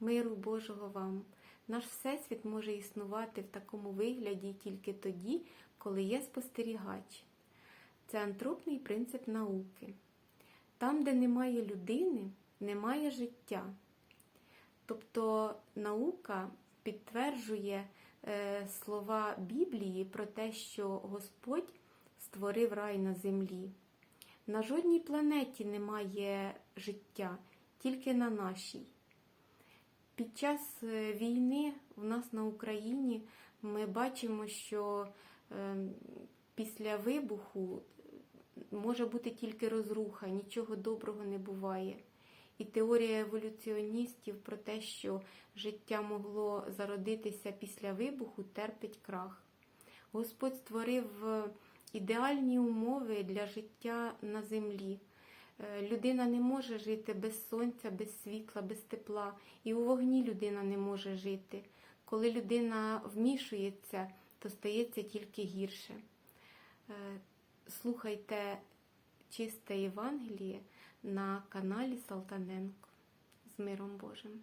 миру Божого вам. Наш Всесвіт може існувати в такому вигляді тільки тоді, коли є спостерігач. Це антропний принцип науки. Там, де немає людини, немає життя. Тобто наука підтверджує е, слова Біблії про те, що Господь створив рай на землі. На жодній планеті немає життя, тільки на нашій. Під час е, війни в нас на Україні ми бачимо, що е, після вибуху може бути тільки розруха, нічого доброго не буває. І теорія еволюціоністів про те, що життя могло зародитися після вибуху, терпить крах. Господь створив е, ідеальні умови для життя на землі. Е, Людина не може жити без сонця, без світла, без тепла. І у вогні людина не може жити. Коли людина вмішується, то стається тільки гірше. Е, Слухайте чисте Євангеліє на каналі Салтаненко з миром Божим.